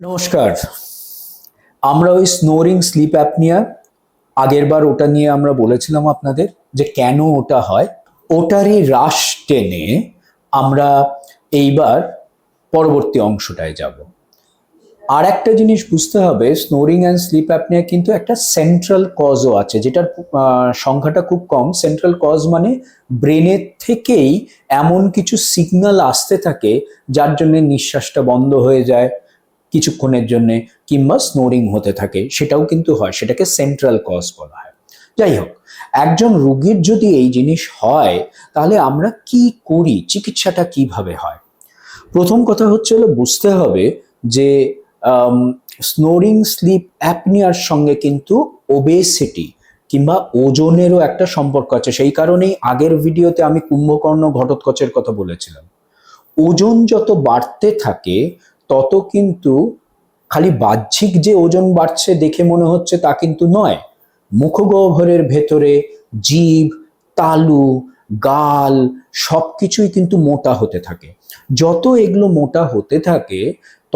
নমস্কার। আমরা ওই স্নোরিং স্লিপ অ্যাপনিয়া আগের বার ওটা নিয়ে আমরা বলেছিলাম আপনাদের যে কেন ওটা হয়, ওটারই হ্রাস টেনে আমরা এইবার পরবর্তী অংশটায় যাব। আর একটা জিনিস বুঝতে হবে স্নোরিং অ্যান্ড স্লিপ অ্যাপনিয়া কিন্তু একটা সেন্ট্রাল কজও আছে, যেটার সংখ্যাটা খুব কম। সেন্ট্রাল কজ মানে ব্রেনের থেকেই এমন কিছু সিগন্যাল আসতে থাকে, যার জন্য নিঃশ্বাসটা বন্ধ হয়ে যায় কিছুক্ষণের জন্য কিংবা স্নোরিং হতে থাকে, সেটাও কিন্তু হয়। সেটাকে সেন্ট্রাল কজ বলা হয়। যাই হোক, একজন রোগীর যদি এই জিনিস হয়, তাহলে আমরা কি করি? চিকিৎসাটা কীভাবে হয়? প্রথম কথা হচ্ছে হলো বুঝতে হবে যে স্নোরিং স্লিপ অ্যাপনিয়ার সঙ্গে কিন্তু ওবেসিটি কিংবা ওজনেরও একটা সম্পর্ক আছে। সেই কারণেই আগের ভিডিওতে আমি কুম্ভকর্ণ, ঘটোৎকচের কথা বলেছিলাম। ওজন যত বাড়তে থাকে তত কিন্তু খালি বাহ্যিক যে ওজন বাড়ছে দেখে মনে হচ্ছে তা কিন্তু নয়। মুখগহ্বরের ভেতরে জীব, তালু, গাল সব কিছুই কিন্তু মোটা হতে থাকে। যত এগুলো মোটা হতে থাকে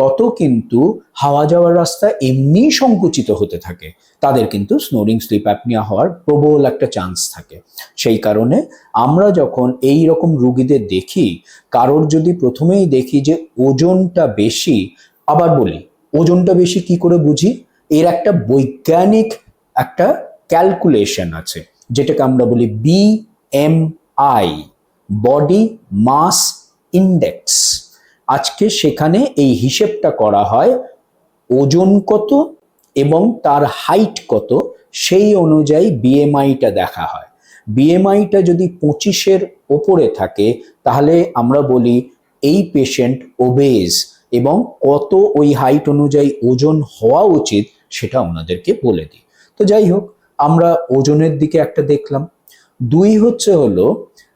তত কিন্তু হাওয়া যাওয়ার রাস্তা এমনি সংকুচিত হতে থাকে। তাদের কিন্তু স্নোরিং স্লিপ অ্যাপনিয়া হওয়ার প্রবল একটা চান্স থাকে। সেই কারণে আমরা যখন এই রকম রুগীদের দেখি, কারোর যদি প্রথমেই দেখি যে ওজনটা বেশি, আবার বলি, ওজনটা বেশি কি করে বুঝি? এর একটা বৈজ্ঞানিক একটা ক্যালকুলেশন আছে, যেটাকে আমরা বলি B M I body mass index আজকে সেখানে এই হিসেবটা করা হয়, ওজন কত এবং তার হাইট কত, সেই অনুযায়ী বিএমআইটা দেখা হয়। বিএমআইটা যদি পঁচিশের ওপরে থাকে, তাহলে আমরা বলি এই পেশেন্ট ওবেজ এবং কত ওই হাইট অনুযায়ী ওজন হওয়া উচিত সেটা ওনাদেরকে বলে দিই। তো যাই হোক, আমরা ওজনের দিকে একটা দেখলাম। দুই হচ্ছে হলো,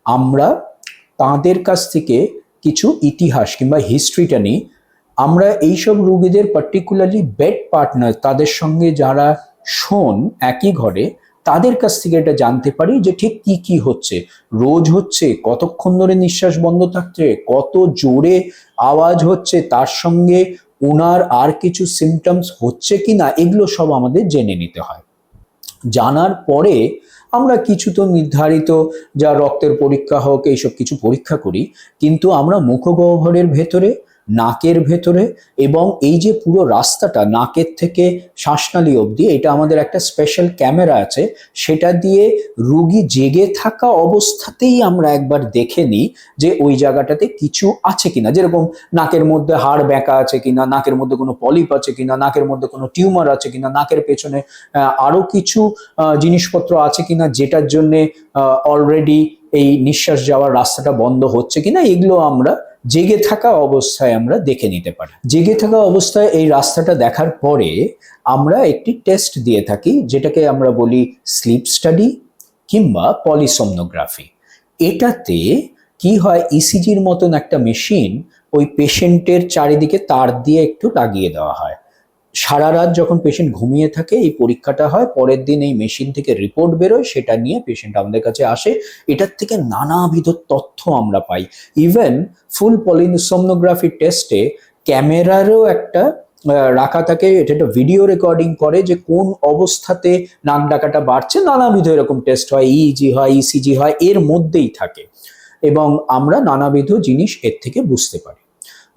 আমরা তাদের কাছ থেকে কিছু ইতিহাস কিংবা হিস্ট্রিটা নিই, আমরা এইসব রুগীদের পার্টিকুলারলি বেড পার্টনার তাদের সঙ্গে যারা শোন একই ঘরে, তাদের কাছ থেকে এটা জানতে পারি যে ঠিক কি কি হচ্ছে। রোজ হচ্ছে, কতক্ষণ ধরে নিঃশ্বাস বন্ধ থাকছে, কত জোরে আওয়াজ হচ্ছে, তার সঙ্গে ওনার আর কিছু সিমটমস হচ্ছে কি না এগুলো সব আমাদের জেনে নিতে হয়। জানার পরে আমরা কিছু তো নির্ধারিত, যা রক্তের পরীক্ষা হোক, এইসব কিছু পরীক্ষা করি। কিন্তু আমরা মুখগহ্বরের ভেতরে নাকের ভেতরে এবং এই যে পুরো রাস্তাটা নাকের থেকে শ্বাসনালী অবধি এটা আমাদের একটা স্পেশাল ক্যামেরা আছে। সেটা দিয়ে রুগী জেগে থাকা অবস্থাতেই আমরা একবার দেখে নিই যে ওই জায়গাটাতে কিছু আছে কিনা। যেরকম নাকের মধ্যে হাড় ব্যাঁকা আছে কিনা নাকের মধ্যে কোনো পলিপ আছে কিনা নাকের মধ্যে কোনো টিউমার আছে কিনা নাকের পেছনে আহ, আরও কিছু জিনিসপত্র আছে কিনা যেটার জন্যে অলরেডি এই নিঃশ্বাস যাওয়ার রাস্তাটা বন্ধ হচ্ছে কিনা এগুলো আমরা জেগে থাকা অবস্থায় আমরা দেখে নিতে পারি। জেগে থাকা অবস্থায় এই রাস্তাটা দেখার পরে আমরা একটি টেস্ট দিয়ে থাকি, যেটাকে আমরা বলি স্লিপ স্টাডি কিংবা পলিসমনোগ্রাফি এটাতে কি হয় ইসিজির মতন একটা মেশিন ওই পেশেন্টের চারিদিকে তার দিয়ে একটু লাগিয়ে দেওয়া হয়। সারা রাত যখন পেশেন্ট ঘুমিয়ে থাকে, এই পরীক্ষাটা হয়, পরের দিন এই মেশিন থেকে রিপোর্ট বেরোয়, সেটা নিয়ে পেশেন্ট আমাদের কাছে আসে। এটার থেকে নানাবিধ তথ্য আমরা পাই। ইভেন ফুল পলিসোমনোগ্রাফি টেস্টে ক্যামেরারও একটা রাখা থাকে, এটা একটা ভিডিও রেকর্ডিং করে যে কোন অবস্থাতে নাক ডাকাটা বাড়ছে। নানাবিধ এরকম টেস্ট হয় ইজি হয় ইসিজি হয়, এর মধ্যেই থাকে। এবং আমরা নানাবিধ জিনিস এর থেকে বুঝতে পারি।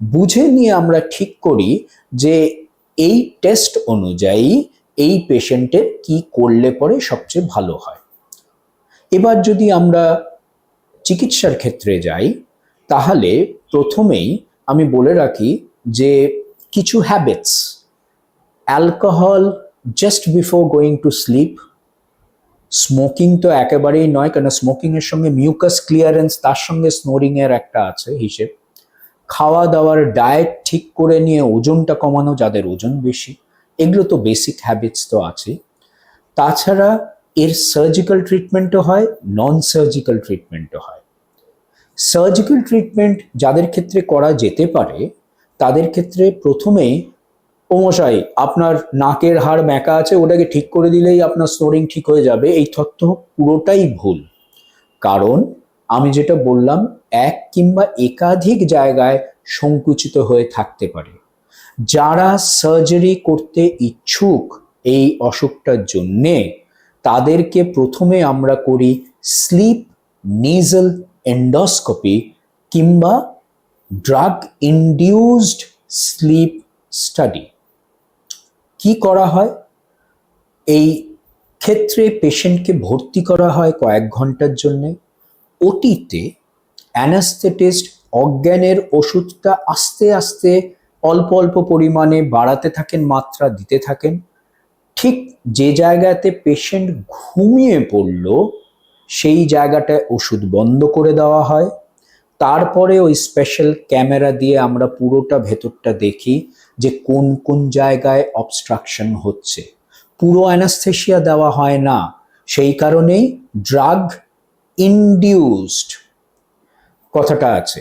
বুঝে নিয়ে আমরা ঠিক করি যে এই টেস্ট অনুযায়ী এই পেশেন্টের কি করলে পরে সবচেয়ে ভালো হয়? এবার যদি আমরা চিকিৎসার ক্ষেত্রে যাই, তাহলে প্রথমেই আমি বলে রাখি যে কিছু habits alcohol just before going to sleep smoking তো একেবারেই নয়, কেন স্মোকিং এর সঙ্গে মিউকাস ক্লিয়ারেন্স তার সঙ্গে স্নোরিং এর একটা আছে হিসেব। খাওয়া দাওয়ার ডায়েট ঠিক করে নিয়ে ওজনটা কমানো, যাদের ওজন বেশি, এগুলো তো বেসিক হ্যাবিটস তো আছে। তাছাড়া এর সার্জিক্যাল ট্রিটমেন্টও হয় নন সার্জিক্যাল ট্রিটমেন্টও হয়। সার্জিক্যাল ট্রিটমেন্ট যাদের ক্ষেত্রে করা যেতে পারে, তাদের ক্ষেত্রে প্রথমেই ওমশাই আপনার নাকের হাড় ব্যাঁকা আছে, ওটাকে ঠিক করে দিলেই আপনার স্নোরিং ঠিক হয়ে যাবে। এই তথ্য পুরোটাই ভুল। কারণ, আমি যেটা বললাম এক কিংবা একাধিক জায়গায় সংকুচিত হয়ে থাকতে পারে। যারা সার্জারি করতে ইচ্ছুক এই অসুখটার জন্যে, তাদেরকে প্রথমে আমরা করি স্লিপ নেজাল এন্ডোস্কোপি কিংবা ড্রাগ ইনডিউসড স্লিপ স্টাডি। কি করা হয়? এই ক্ষেত্রে পেশেন্টকে ভর্তি করা হয় কয়েক ঘণ্টার জন্য। ওটিতে অ্যানাস্থেটিস্ট অজ্ঞানের ওষুধটা আস্তে আস্তে অল্প অল্প পরিমাণে বাড়াতে থাকেন, মাত্রা দিতে থাকেন। ঠিক যে জায়গাতে পেশেন্ট ঘুমিয়ে পড়ল, সেই জায়গাটায় ওষুধ বন্ধ করে দেওয়া হয়। তারপরে ওই স্পেশাল ক্যামেরা দিয়ে আমরা পুরোটা ভেতরটা দেখি যে কোন কোন জায়গায় অবস্ট্রাকশন হচ্ছে। পুরো অ্যানাস্থেশিয়া দেওয়া হয় না। সেই কারণেই ড্রাগ ইনডিউসড কথাটা আছে।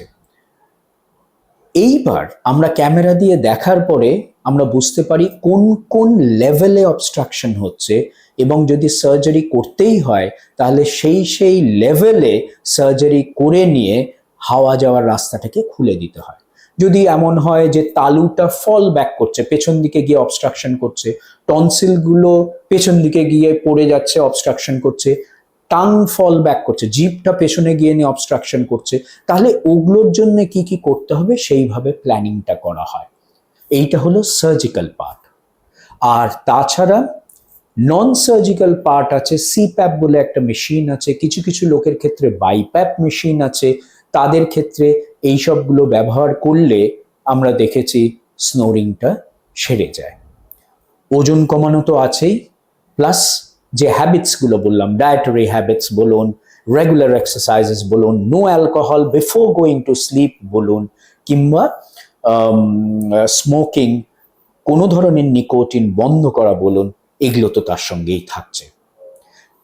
এইবার আমরা ক্যামেরা দিয়ে দেখার পরে আমরা বুঝতে পারি কোন কোন লেভেলে অবস্ট্রাকশন হচ্ছে এবং যদি সার্জারি করতেই হয়, তাহলে সেই সেই লেভেলে সার্জারি করে নিয়ে হাওয়া যাওয়ার রাস্তাটাকে খুলে দিতে হয়। যদি এমন হয় যে তালুটা ফল ব্যাক করছে, পেছন দিকে গিয়ে অবস্ট্রাকশন করছে টনসিলগুলো পেছন দিকে গিয়ে পড়ে যাচ্ছে অবস্ট্রাকশন করছে টাং ফল ব্যাক করছে জিভটা পেছনে গিয়ে নিয়ে অবস্ট্রাকশন করছে। তাহলে ওগুলোর জন্য কি কি করতে হবে? সেইভাবে প্ল্যানিংটা করা হয়। এইটা হলো সার্জিক্যাল পার্ট আর তাছাড়া নন সার্জিক্যাল পার্ট আছে সিপ্যাপ বলে একটা মেশিন আছে, কিছু কিছু লোকের ক্ষেত্রে বাইপ্যাপ মেশিন আছে। তাদের ক্ষেত্রে এই সবগুলো ব্যবহার করলে আমরা দেখেছি স্নোরিংটা সেরে যায়। ওজন কমানো তো আছেই প্লাস যে হ্যাবিটসগুলো বললাম ডায়েটারি হ্যাবিটস বলুন রেগুলার এক্সারসাইজেস বলুন no alcohol before going to sleep বলুন, কিংবা স্মোকিং কোনো ধরনের নিকোটিন বন্ধ করা বলুন, এগুলো তো তার সঙ্গেই থাকছে।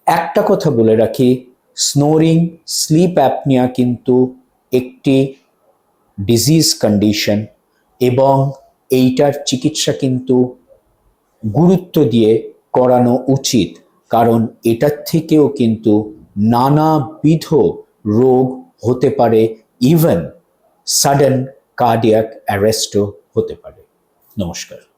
একটা কথা বলে রাখি স্নোরিং স্লিপ অ্যাপনিয়া কিন্তু একটি ডিজিজ কন্ডিশন এবং এইটার চিকিৎসা কিন্তু গুরুত্ব দিয়ে করানো উচিত। কারণ এটার থেকেও কিন্তু নানাবিধ রোগ হতে পারে ইভেন সাডেন কার্ডিয়াক অ্যারেস্টও হতে পারে। নমস্কার।